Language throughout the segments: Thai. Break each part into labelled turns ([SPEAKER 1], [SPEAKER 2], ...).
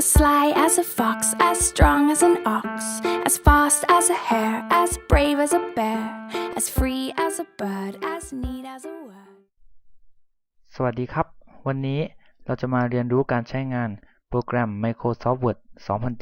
[SPEAKER 1] As sly as a fox, as strong as an ox, as fast as a hare, as brave as a bear, as free as a bird, as neat as a word.
[SPEAKER 2] สวัสดีครับ วันนี้เราจะมาเรียนรู้การใช้งานโปรแกรม Microsoft Word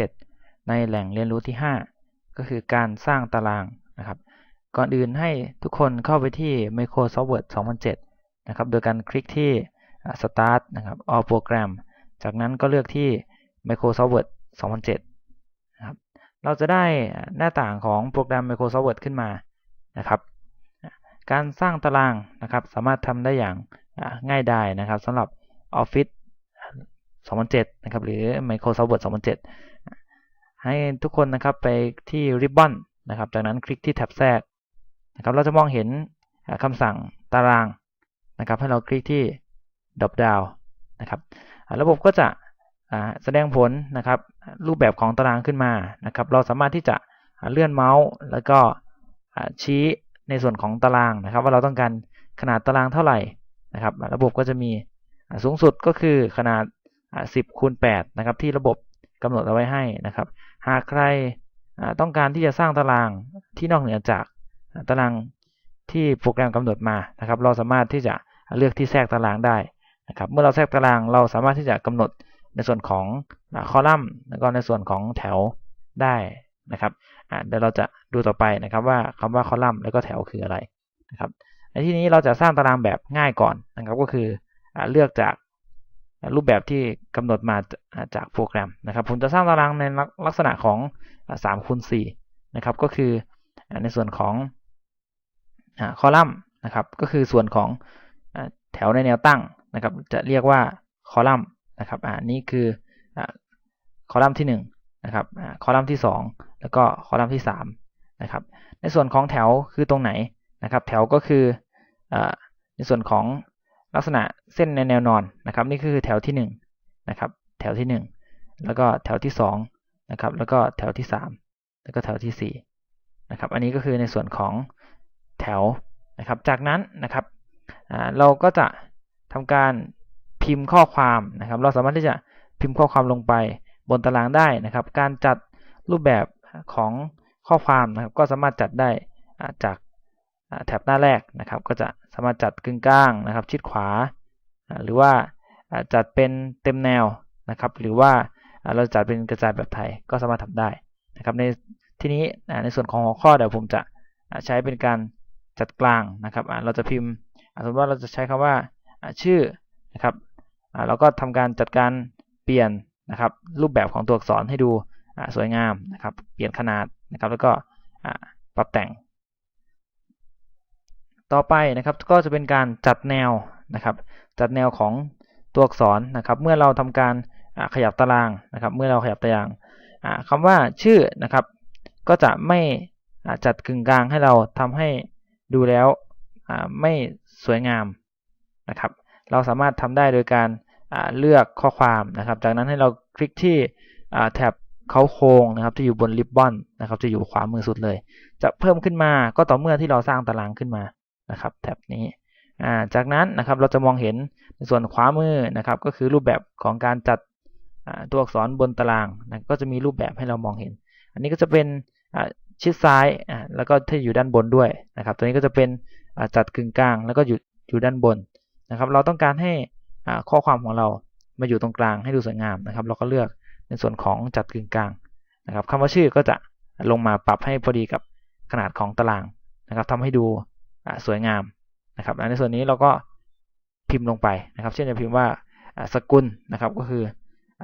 [SPEAKER 2] 2007 ในแหล่งเรียนรู้ที่ 5 ก็คือการสร้างตารางนะครับ ก่อนอื่นให้ทุกคนเข้าไปที่ Microsoft Word 2007 นะครับ โดยการคลิกที่ Start นะครับ All Program จากนั้นก็เลือกที่ Microsoft Word 2007นะครับเราจะได้หน้าต่างของโปรแกรม Microsoft Word ขึ้นมานะครับ การสร้างตารางนะครับสามารถทำได้อย่างง่ายดายนะครับสำหรับ Office 2007นะครับหรือ Microsoft Word 2007 ให้ทุกคนนะครับไปที่ Ribbon นะครับจากนั้นคลิกที่แท็บแทรกนะครับเราจะมองเห็นคำสั่งตารางนะครับให้เราคลิกที่ Drop Down นะครับระบบก็จะ แสดงผลนะครับรูปแบบของตารางขึ้นมานะครับเราสามารถที่จะเลื่อนเมาส์แล้วก็ชี้ในส่วนของตารางนะครับ ว่าเราต้องการขนาดตารางเท่าไหร่นะครับ ระบบก็จะมีสูงสุดก็คือขนาด 10คูณ8นะครับที่ระบบกำหนดเอาไว้ให้นะครับ หากใครต้องการที่จะสร้างตารางที่นอกเหนือจากตารางที่โปรแกรมกำหนดมานะครับ เราสามารถที่จะเลือกที่แทรกตารางได้นะครับ เมื่อเราแทรกตารางเราสามารถที่จะกำหนด ในส่วนของคอลัมน์แล้วก็ในส่วนของแถวได้นะครับเดี๋ยวเราจะดูต่อไปนะครับว่าคำว่าคอลัมน์แล้วก็แถวคืออะไรนะครับในที่นี้เราจะสร้างตารางแบบง่ายก่อนนะครับก็คืออเลือกจากรูปแบบที่กำหนดมาจากโปรแกรมนะครับผมจะสร้างตารางในลักษณะของสามคูณสี่นะครับก็คือในส่วนของคอลัมน์นะครับก็คือส่วนของแถวในแนวตั้งนะครับจะเรียกว่าคอลัมน์ นะครับอ่านี่คืออคอลัมน์ที่หนึ่งนะครับอคอลัมน์ที่สองแล้วก็คอลัมน์ที่สามนะครับในส่วนของแถวคือตรงไหนนะครับ แถวก็คืออในส่วนของลักษณะเส้นในแนวนอนนะครับ นี่คือแถวที่หนึ่งนะครับแถวที่หนึ่งแล้วก็แถวที่สองนะครับแล้วก็แถวที่สามแล้วก็แถวที่สี่นะครับอันนี้ก็คือในส่วนของแถวนะครับจากนั้นนะครับเราก็จะทำการ พิมพ์ข้อความนะครับ เราสามารถที่จะพิมพ์ข้อความลงไปบนตารางได้นะครับ การจัดรูปแบบของข้อความนะครับ ก็สามารถจัดได้จากแถบหน้าแรกนะครับ ก็จะสามารถจัดกึ่งกลางนะครับ ชิดขวา หรือว่าจัดเป็นเต็มแนวนะครับ หรือว่าเราจัดเป็นกระจายแบบไทยก็สามารถทำได้นะครับในที่นี้ในส่วนของหัวข้อเดี๋ยวผมจะใช้เป็นการจัดกลางนะครับเราจะพิมพ์สมมติว่าเราจะใช้คำว่าอ่าชื่อนะครับ เราก็ทำการจัดการเปลี่ยนนะครับ รูปแบบของตัวอักษรให้ดูสวยงามนะครับ เปลี่ยนขนาดนะครับ แล้วก็ปรับแต่ง ต่อไปนะครับก็จะเป็นการจัดแนวนะครับ จัดแนวของตัวอักษรนะครับ เมื่อเราทำการขยับตารางนะครับ เมื่อเราขยับตารางอ่าคำว่าชื่อนะครับ ก็จะไม่จัดกึ่งกลางให้เราทำให้ดูแล้วไม่สวยงามนะครับ เราสามารถทำได้โดยการ เลือกข้อความนะครับ จากนั้นให้เราคลิกที่แท็บเขาโครงนะครับที่อยู่บนริบบอนนะครับจะอยู่ขวามือสุดเลย จะเพิ่มขึ้นมาก็ต่อเมื่อที่เราสร้างตารางขึ้นมานะครับแท็บนี้จากนั้นนะครับเราจะมองเห็นในส่วนขวามือนะครับ ก็คือรูปแบบของการจัดตัวอักษรบนตารางนะก็จะมีรูปแบบให้เรามองเห็น อันนี้ก็จะเป็นชิดซ้ายแล้วก็ที่อยู่ด้านบนด้วยนะครับ ตัวนี้ก็จะเป็นจัดกึ่งกลางแล้วก็อยู่อยู่ด้านบนนะครับ เราต้องการให้ ข้อความของเรามาอยู่ตรงกลางให้ดูสวยงามนะครับ เราก็เลือกในส่วนของจัดกึ่งกลางนะครับคำว่าชื่อก็จะลงมาปรับให้พอดีกับขนาดของตารางนะครับทำให้ดูสวยงามนะครับและในส่วนนี้เราก็พิมพ์ลงไปนะครับ เช่นจะพิมพ์ว่าสกุลนะครับ ก็คือ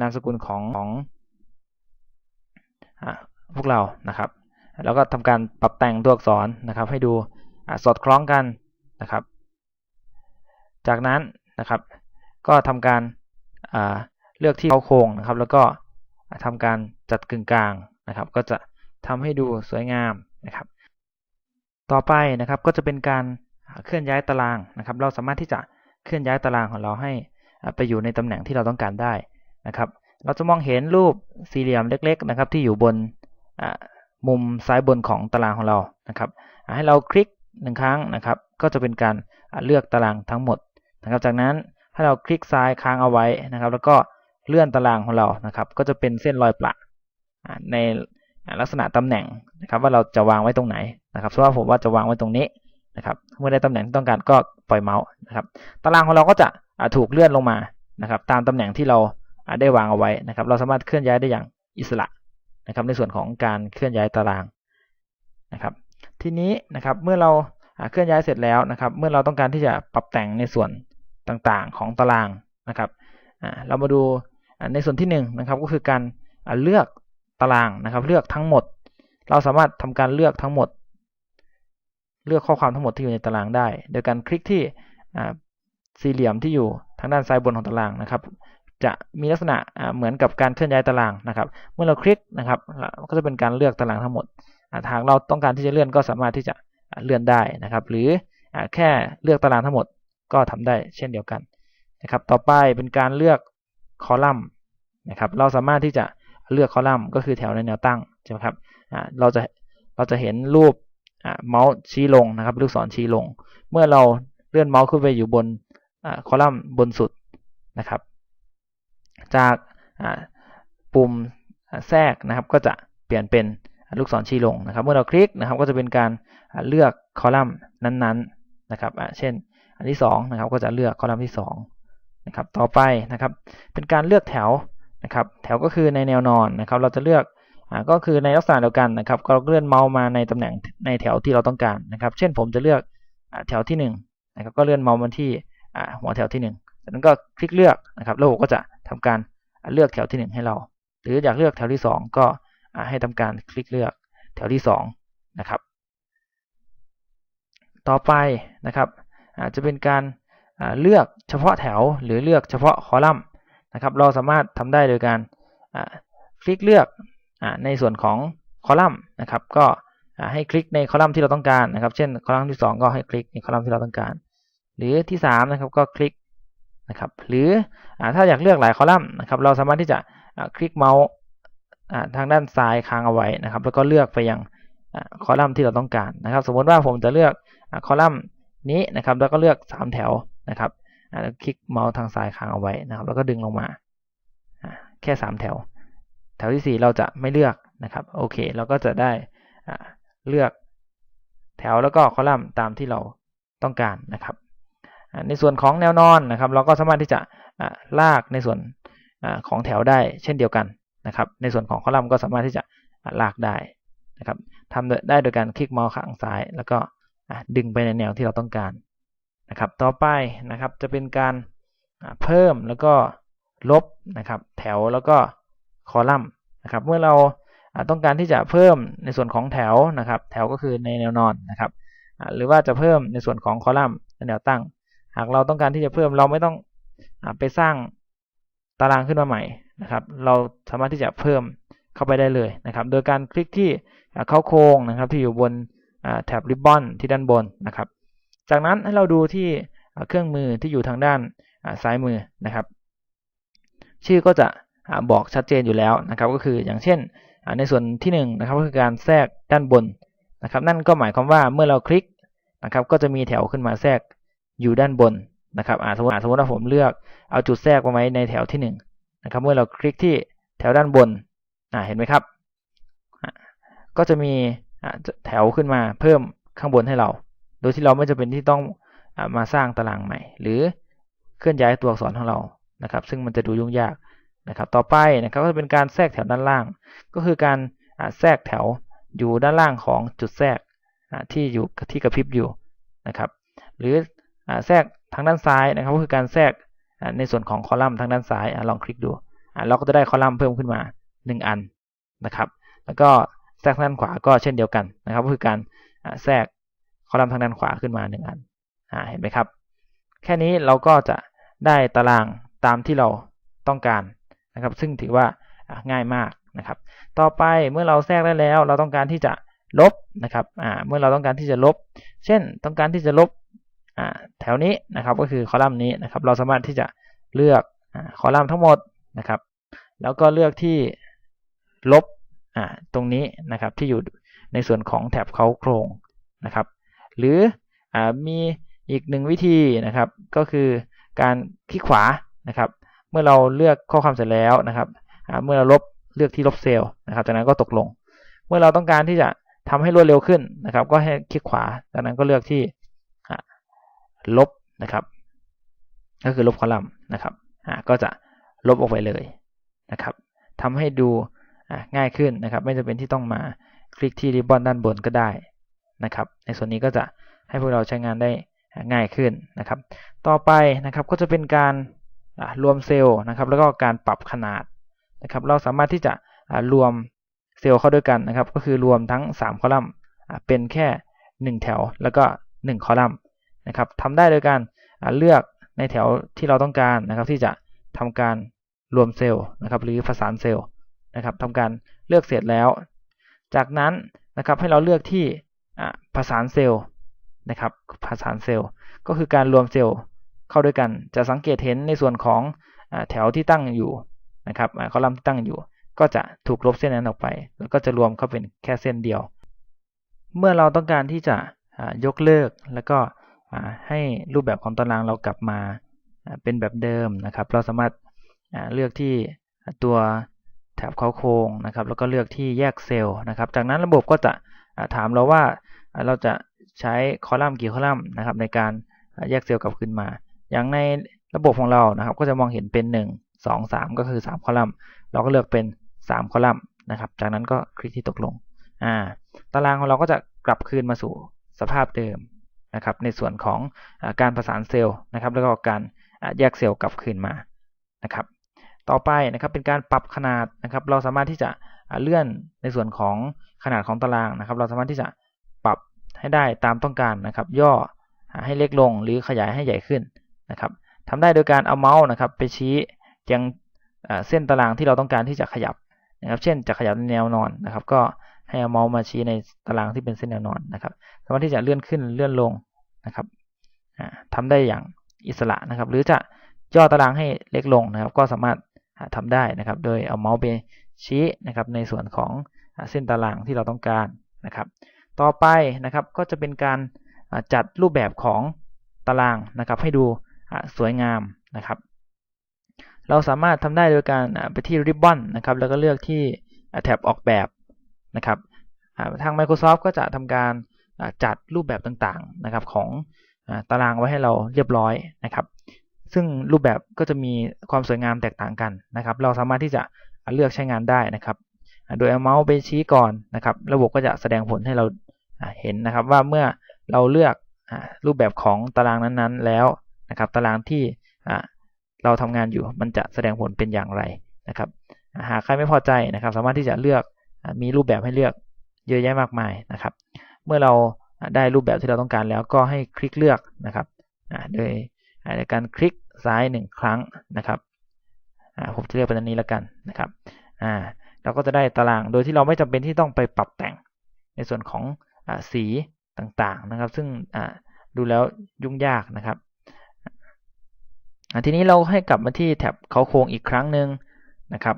[SPEAKER 2] นามสกุลของของพวกเรานะครับ แล้วก็ทำการปรับแต่งตัวอักษรนะครับ ให้ดูสอดคล้องกันนะครับ จากนั้นนะครับ ก็ทำการเลือกที่เขาโครงนะครับ แล้วก็ทำการจัดกึ่งกลางนะครับ ก็จะทำให้ดูสวยงามนะครับ ต่อไปนะครับก็จะเป็นการเคลื่อนย้ายตารางนะครับ เราสามารถที่จะเคลื่อนย้ายตารางของเราให้ไปอยู่ในตำแหน่งที่เราต้องการได้นะครับ เราจะมองเห็นรูปสี่เหลี่ยมเล็ก ๆ นะครับ ที่อยู่บนมุมซ้ายบนของตารางของเรานะครับ ให้เราคลิกหนึ่งครั้งนะครับ ก็จะเป็นการเลือกตารางทั้งหมดนะครับ จากนั้น ถ้าเราคลิกซ้ายค้างเอาไว้นะครับ แล้วก็เลื่อนตารางของเรานะครับ ก็จะเป็นเส้นรอยประอ่าในลักษณะตำแหน่งนะครับ ว่าเราจะวางไว้ตรงไหนนะครับสมมติว่าผมว่าจะวางไว้ตรงนี้นะครับ เมื่อได้ตำแหน่งที่ต้องการก็ปล่อยเมาส์นะครับ ตารางของเราก็จะถูกเลื่อนลงมานะครับ ตามตำแหน่งที่เราได้วางเอาไว้นะครับ เราสามารถเคลื่อนย้ายได้อย่างอิสระนะครับ ในส่วนของการเคลื่อนย้ายตารางนะครับ ทีนี้นะครับเมื่อเราเคลื่อนย้ายเสร็จแล้วนะครับ เมื่อเราต้องการที่จะปรับแต่งในส่วน ต่างๆ ของตารางนะครับเรามาดูในส่วนที่หนึ่งนะครับก็คือการเลือกตารางนะครับ เลือกทั้งหมด เราสามารถทำการเลือกทั้งหมด เลือกข้อความทั้งหมดที่อยู่ในตารางได้ โดยการคลิกที่สี่เหลี่ยมที่อยู่ทางด้านซ้ายบนของตารางนะครับ จะมีลักษณะเหมือนกับการเคลื่อนย้ายตารางนะครับ เมื่อเราคลิกนะครับก็จะเป็นการเลือกตารางทั้งหมดอ่าหากเราต้องการที่จะเลื่อนก็สามารถที่จะเลื่อนได้นะครับ หรือแค่เลือกตารางทั้งหมด ก็ทำได้เช่นเดียวกันนะครับ ต่อไปเป็นการเลือกคอลัมน์นะครับ เราสามารถที่จะเลือกคอลัมน์ก็คือแถวในแนวตั้งใช่ไหมครับเราจะเราจะเห็นรูปเมาส์ชี้ลงนะครับลูกศรชี้ลง เมื่อเราเลื่อนเมาส์ขึ้นไปอยู่บนอคอลัมน์บนสุดนะครับ จากปุ่มแทรกนะครับ ก็จะเปลี่ยนเป็นลูกศรชี้ลงนะครับ เมื่อเราคลิกนะครับ ก็จะเป็นการเลือกคอลัมน์นั้นๆนะครับเช่น อันที่สองนะครับก็จะเลือกคอลัมน์ที่สองนะครับต่อไปนะครับ เป็นการเลือกแถวนะครับ แถวก็คือในแนวนอนนะครับ เราจะเลือกก็คือในลักษณะเดียวกันนะครับก็เลื่อนเมาส์มาในตำแหน่งในแถวที่เราต้องการนะครับ เช่นผมจะเลือกแถวที่หนึ่งนะครับก็เลื่อนเมาส์มาที่หัวแถวที่หนึ่งจากนั้นก็คลิกเลือกนะครับระบบก็จะทำการเลือกแถวที่หนึ่งให้เรา หรืออยากเลือกแถวที่สองก็ให้ทำการคลิกเลือกแถวที่สองนะครับ ต่อไปนะครับ อาจะเป็นการเลือกเฉพาะแถวหรือเลือกเฉพาะคอลัมน์นะครับ เราสามารถทำได้โดยการคลิกเลือกอในส่วนของคอลัมน์นะครับ ก็ให้คลิกในคอลัมน์ที่เราต้องการนะครับ เช่นคอลัมน์ที่สองก็ให้คลิกในคอลัมน์ที่เราต้องการ หรือที่สามนะครับก็คลิกนะครับ หรืออถ้าอยากเลือกหลายคอลัมน์นะครับ เราสามารถที่จะคลิกเมาส์ทางด้านซ้ายค้างเอาไว้นะครับ แล้วก็เลือกไปยังคอลัมน์ที่เราต้องการนะครับ สมมติว่าผมจะเลือกคอลัมน์ นี้นะครับ แล้วก็เลือกสามแถวนะครับแล้วคลิกเมาส์ทางซ้ายค้างเอาไว้นะครับ แล้วก็ดึงลงมาแค่สามแถว แถวที่สี่เราจะไม่เลือกนะครับโอเคเราก็จะได้เลือกแถวแล้วก็คอลัมน์ตามที่เราต้องการนะครับ ในส่วนของแนวนอนนะครับ เราก็สามารถที่จะลากในส่วนของแถวได้เช่นเดียวกันนะครับ ในส่วนของคอลัมน์ก็สามารถที่จะลากได้นะครับทำได้โดยการคลิกเมาส์ข้างซ้าย แล้วก็ ดึงไปในแนวที่เราต้องการนะครับ ต่อไปนะครับจะเป็นการเพิ่มแล้วก็ลบนะครับ แถวแล้วก็คอลัมน์นะครับ เมื่อเราต้องการที่จะเพิ่มในส่วนของแถวนะครับ แถวก็คือในแนวนอนนะครับ หรือว่าจะเพิ่มในส่วนของคอลัมน์ในแนวตั้ง หากเราต้องการที่จะเพิ่มเราไม่ต้องไปสร้างตารางขึ้นมาใหม่นะครับ เราสามารถที่จะเพิ่มเข้าไปได้เลยนะครับ โดยการคลิกที่เข้าโครงนะครับ ที่อยู่บน แท็บริบบอนที่ด้านบนนะครับ จากนั้นให้เราดูที่เครื่องมือที่อยู่ทางด้านซ้ายมือนะครับ ชื่อก็จะบอกชัดเจนอยู่แล้วนะครับ ก็คืออย่างเช่นในส่วนที่1นนะครับก็คือการแทรกด้านบนนะครับ นั่นก็หมายความว่าเมื่อเราคลิกนะครับ ก็จะมีแถวขึ้นมาแทรกอยู่ด้านบนนะครับสมมติสมมติว่าผมเลือกเอาจุดแทรกมาไว้ในแถวที่1นนะครับ เมื่อเราคลิกที่แถวด้านบนเห็นไหมครับ ก็จะมี แถวขึ้นมาเพิ่มข้างบนให้เรา โดยที่เราไม่จำเป็นที่ต้องมาสร้างตารางใหม่ หรือเคลื่อนย้ายตัวอักษรของเรานะครับ ซึ่งมันจะดูยุ่งยากนะครับ ต่อไปนะครับก็จะเป็นการแทรกแถวด้านล่าง ก็คือการแทรกแถวอยู่ด้านล่างของจุดแทรกที่อยู่ที่กระพริบอยู่นะครับ หรือแทรกทางด้านซ้ายนะครับ ก็คือการแทรกในส่วนของคอลัมน์ทางด้านซ้ายลองคลิกดูเราก็จะได้คอลัมน์เพิ่มขึ้นมา 1 อันนะครับ แล้วก็ แทรกทางด้านขวาก็เช่นเดียวกันนะครับก็คือการแทรกคอลัมน์ทางด้านขวาขึ้นมา1อันเห็นไหมครับ แค่นี้เราก็จะได้ตารางตามที่เราต้องการนะครับ ซึ่งถือว่าง่ายมากนะครับ ต่อไปเมื่อเราแทรกได้แล้ว เราต้องการที่จะลบนะครับเมื่อเราต้องการที่จะลบ เช่นต้องการที่จะลบแถวนี้นะครับ ก็คือคอลัมน์นี้นะครับ เราสามารถที่จะเลือกคอลัมน์ทั้งหมดนะครับ แล้วก็เลือกที่ลบ ตรงนี้นะครับที่อยู่ในส่วนของแถบเขาโครงนะครับ หรืออมีอีกหนึ่งวิธีนะครับ ก็คือการคลิกขวานะครับ เมื่อเราเลือกข้อความเสร็จแล้วนะครับเมื่อเราลบเลือกที่ลบเซลล์นะครับ จากนั้นก็ตกลง เมื่อเราต้องการที่จะทำให้รวดเร็วขึ้นนะครับ ก็ให้คลิกขวาจากนั้นก็เลือกที่ลบนะครับ ก็คือลบคอลัมน์นะครับก็จะลบออกไปเลยนะครับทำให้ดู ง่ายขึ้นนะครับ ไม่จำเป็นที่ต้องมาคลิกที่ริบบอนด้านบนก็ได้นะครับ ในส่วนนี้ก็จะให้พวกเราใช้งานได้ง่ายขึ้นนะครับ ต่อไปนะครับก็จะเป็นการรวมเซลล์นะครับ แล้วก็การปรับขนาดนะครับ เราสามารถที่จะรวมเซลล์เข้าด้วยกันนะครับ ก็คือรวมทั้ง 3 คอลัมน์เป็นแค่ 1 แถวแล้วก็ 1 คอลัมน์นะครับทำได้โดยการเลือกในแถวที่เราต้องการนะครับ ที่จะทำการรวมเซลล์นะครับ หรือผสานเซลล์ นะครับทำการเลือกเสร็จแล้ว จากนั้นนะครับให้เราเลือกที่ผสานเซลล์นะครับผสานเซลล์ก็คือการรวมเซลล์เข้าด้วยกัน จะสังเกตเห็นในส่วนของอแถวที่ตั้งอยู่นะครับอคอลัมน์ที่ตั้งอยู่ ก็จะถูกลบเส้นนั้นออกไป แล้วก็จะรวมเข้าเป็นแค่เส้นเดียว เมื่อเราต้องการที่จะยกเลิกแล้วก็ให้รูปแบบของตารางเรากลับมาเป็นแบบเดิมนะครับ เราสามารถเลือกที่ตัว ถบเขาโครงนะครับ แล้วก็เลือกที่แยกเซลล์นะครับ จากนั้นระบบก็จะถามเราว่าเราจะใช้คอลัมน์กี่คอลัมน์นะครับ ในการแยกเซลล์กลับคืนมา อย่างในระบบของเรานะครับ ก็จะมองเห็นเป็น 1 2 3 ก็คือ 3 คอลัมน์ เราก็เลือกเป็น 3 คอลัมน์นะครับ จากนั้นก็คลิกที่ตกลงอ่าตารางของเราก็จะกลับคืนมาสู่สภาพเดิมนะครับ ในส่วนของอการประสานเซลล์นะครับ แล้วก็การแยกเซลล์กลับคืนมานะครับ ต่อไปนะครับเป็นการปรับขนาดนะครับ เราสามารถที่จะเลื่อนในส่วนของขนาดของตารางนะครับ เราสามารถที่จะปรับให้ได้ตามต้องการนะครับ ย่อให้เล็กลงหรือขยายให้ใหญ่ขึ้นนะครับทำได้โดยการเอาเมาส์นะครับ ไปชี้ยังเส้นตารางที่เราต้องการที่จะขยับนะครับ เช่นจะขยับในแนวนอนนะครับ ก็ให้เอาเมาส์มาชี้ในตารางที่เป็นเส้นแนวนอนนะครับ สามารถที่จะเลื่อนขึ้นเลื่อนลงนะครับอ่าทำได้อย่างอิสระนะครับ หรือจะย่อตารางให้เล็กลงนะครับ ก็สามารถ อ่าทำได้นะครับ โดยเอาเมาส์ไปชี้นะครับในส่วนของเส้นตารางที่เราต้องการนะครับ ต่อไปนะครับก็จะเป็นการจัดรูปแบบของตารางนะครับ ให้ดูสวยงามนะครับ เราสามารถทำได้โดยการไปที่ Ribbon นะครับ แล้วก็เลือกที่แท็บออกแบบนะครับทาง Microsoft ก็จะทำการจัดรูปแบบต่างๆนะครับของตารางไว้ให้เราเรียบร้อยนะครับ ซึ่งรูปแบบก็จะมีความสวยงามแตกต่างกันนะครับ เราสามารถที่จะเลือกใช้งานได้นะครับ โดยเอาเมาส์ไปชี้ก่อนนะครับ ระบบก็จะแสดงผลให้เราเห็นนะครับ ว่าเมื่อเราเลือกรูปแบบของตารางนั้นๆแล้วนะครับ ตารางที่เราทำงานอยู่มันจะแสดงผลเป็นอย่างไรนะครับ หากใครไม่พอใจนะครับ สามารถที่จะเลือกมีรูปแบบให้เลือกเยอะแยะมากมายนะครับ เมื่อเราได้รูปแบบที่เราต้องการแล้วก็ให้คลิกเลือกนะครับโดยในการคลิก ซ้ายหนึ่งครั้งนะครับผมจะเลือกเป็นอันนี้แล้วกันนะครับเราก็จะได้ตารางโดยที่เราไม่จำเป็นที่ต้องไปปรับแต่งในส่วนของอสีต่างๆนะครับ ซึ่งดูแล้วยุ่งยากนะครับทีนี้เราให้กลับมาที่แท็บเขาโครงอีกครั้งหนึ่งนะครับ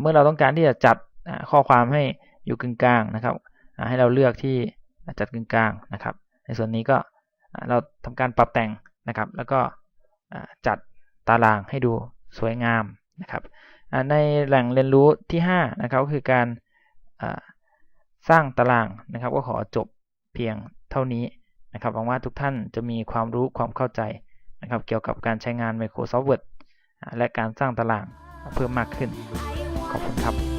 [SPEAKER 2] เมื่อเราต้องการที่จะจัดข้อความให้อยู่กึ่งกลางนะครับให้เราเลือกที่จัดกึ่งกลางนะครับ ในส่วนนี้ก็เราทำการปรับแต่งนะครับ แล้วก็ จัดตารางให้ดูสวยงามนะครับในแหล่งเรียนรู้ที่5นะครับก็คือการสร้างตารางนะครับ ก็ขอจบเพียงเท่านี้นะครับหวังว่าทุกท่านจะมีความรู้ความเข้าใจนะครับ เกี่ยวกับการใช้งาน Microsoft Word และการสร้างตารางเพิ่มมากขึ้น ขอบคุณครับ